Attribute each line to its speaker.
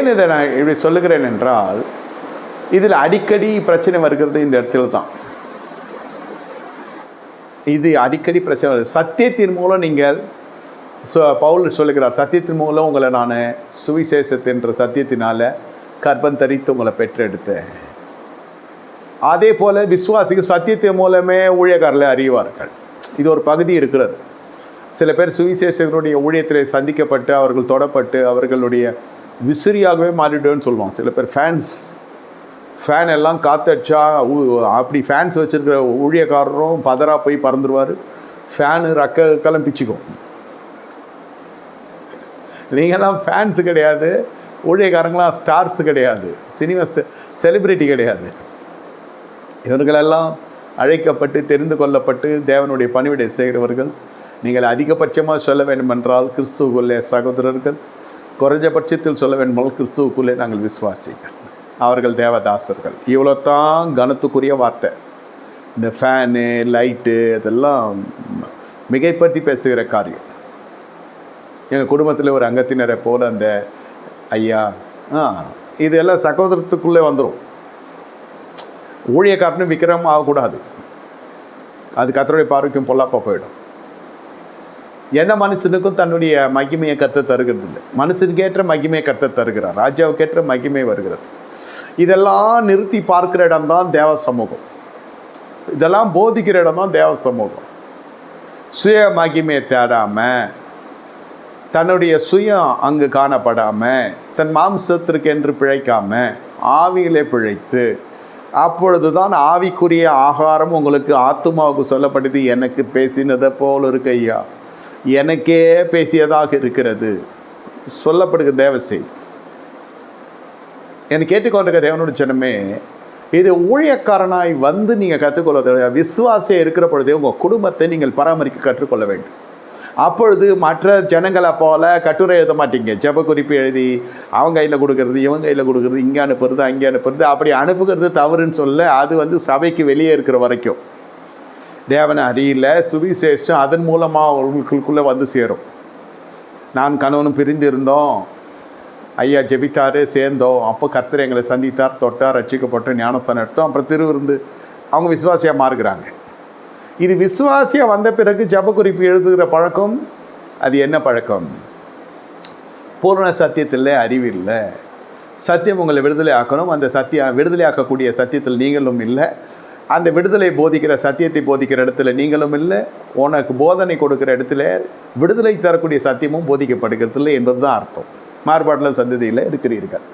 Speaker 1: ஏன் இதை நான் இப்படி சொல்லுகிறேன் என்றால் இதில் அடிக்கடி பிரச்சனை வருகிறது இந்த இடத்துல தான். இது அடிக்கடி பிரச்சனை வருது. சத்தியத்தின் மூலம் நீங்கள் பவுல் சொல்லுகிறார் சத்தியத்தின் மூலம் உங்களை நான் சுவிசேஷத்தின்ற சத்தியத்தினால கர்ப்பம் தரித்து உங்களை பெற்றெடுத்தேன். அதே போல் விசுவாசிகள் சத்தியத்தின் மூலமே ஊழியக்காரர்களை அறிவார்கள். இது ஒரு பகுதி இருக்கிறது. சில பேர் சுவிசேஷர்களுடைய ஊழியத்தில் சந்திக்கப்பட்டு அவர்கள் தொடப்பட்டு அவர்களுடைய விசிறியாகவே மாறிடுவேன்னு சொல்லுவாங்க. சில பேர் ஃபேன்ஸ் ஃபேன் எல்லாம் காத்தடிச்சா ஊ- அப்படி ஃபேன்ஸ் வச்சுருக்கிற ஊழியக்காரரும் பதறா போய் பறந்துருவார். ஃபேனு ரக்க கலம் பிச்சுக்கும். நீங்கள்லாம் ஃபேன்ஸ் கிடையாது. ஊழியக்காரங்களாம் ஸ்டார்ஸ் கிடையாது. சினிமா செலிப்ரிட்டி கிடையாது. இவர்களெல்லாம் அழைக்கப்பட்டு தெரிந்து கொள்ளப்பட்டு தேவனுடைய பணிவிடை செய்கிறவர்கள். நீங்கள் அதிகபட்சமாக சொல்ல வேண்டுமென்றால் கிறிஸ்துவுக்குள்ளே சகோதரர்கள் குறைஞ்சபட்சத்தில் சொல்ல வேண்டுமென்றால் கிறிஸ்துவுக்குள்ளே நாங்கள் விசுவாசிகள். அவர்கள் தேவதாசர்கள். இவ்வளோ தான் கனத்துக்குரிய வார்த்தை. இந்த ஃபேனு லைட்டு இதெல்லாம் மிகைப்படுத்தி பேசுகிற காரியம். எங்கள் குடும்பத்தில் ஒரு அங்கத்தினரை போல அந்த ஐயா ஆ இதெல்லாம் சகோதரத்துக்குள்ளே வந்துடும் ஊழியக்காரனும் விக்ரம் ஆகக்கூடாது. அது கத்தருடைய பார்வைக்கும் பொல்லாப்பா போயிடும். எந்த மனுஷனுக்கும் தன்னுடைய மகிமையை கத்த தருகிறது இல்லை மனுஷனுக்கேற்ற மகிமையை கத்த தருகிறார். ராஜாவுக்கேற்ற மகிமை வருகிறது. இதெல்லாம் நிறுத்தி பார்க்கிற இடம்தான் தேவ சமூகம். இதெல்லாம் போதிக்கிற இடம் தான் தேவ சமூகம். சுய மகிமையை தேடாமல் தன்னுடைய சுயம் அங்கு காணப்படாமல் தன் மாம்சத்திற்கு என்று பிழைக்காமல் ஆவியிலே பிழைத்து அப்பொழுது தான் ஆவிக்குரிய ஆகாரம் உங்களுக்கு ஆத்துமாவுக்கு சொல்லப்படுது. எனக்கு பேசினதை போல் இருக்கு ஐயா. எனக்கே பேசியதாக இருக்கிறது. சொல்லப்படுகிற தேவ என்னை கேட்டுக்கொண்டிருக்க தேவனோட ஜனமே இது ஊழியக்காரனாய் வந்து நீங்கள் கற்றுக்கொள்ள விசுவாசியாக இருக்கிற பொழுதே உங்கள் குடும்பத்தை நீங்கள் பராமரிக்க கற்றுக்கொள்ள வேண்டும். அப்பொழுது மற்ற ஜனங்களை போல கட்டுரை எழுத மாட்டீங்க. ஜெப குறிப்பு எழுதி அவங்க கையில் கொடுக்கறது இவங்க கையில் கொடுக்கறது இங்கே அனுப்புறது அங்கே அனுப்புறது அப்படி அனுப்புகிறது தவறுன்னு சொல்ல அது வந்து சபைக்கு வெளியே இருக்கிற வரைக்கும். தேவனை அறியல சுவிசேஷம் அதன் மூலமாக அவர்களுக்குள்ளே வந்து சேரும். நான் கணவனும் பிரிந்து இருந்தோம் ஐயா ஜெபித்தாரு சேர்ந்தோம். அப்போ கர்த்தர் எங்களை சந்தித்தார் தொட்டார் ரட்சிக்கப்பட்டோம் ஞானஸ்தானம் எடுத்தோம். அப்புறம் திருவிருந்து அவங்க விசுவாசியாக மாறுகிறாங்க. இது விசுவாசியாக வந்த பிறகு ஜப குறிப்பு எழுதுகிற பழக்கம் அது என்ன பழக்கம்? பூர்ண சத்தியத்தில் அறிவில்லை சத்தியம் உங்களை விடுதலை ஆக்கணும். அந்த சத்தியம் விடுதலை ஆக்கக்கூடிய சத்தியத்தில் நீங்களும் இல்லை. அந்த விடுதலை போதிக்கிற சத்தியத்தை போதிக்கிற இடத்துல நீங்களும் இல்லை உனக்கு போதனை கொடுக்கிற இடத்துல விடுதலை தரக்கூடிய சத்தியமும் போதிக்கப்படுகிறது இல்லை என்பது தான் அர்த்தம். மாறுபாட்டில் சந்ததியில் இருக்கிறீர்கள்.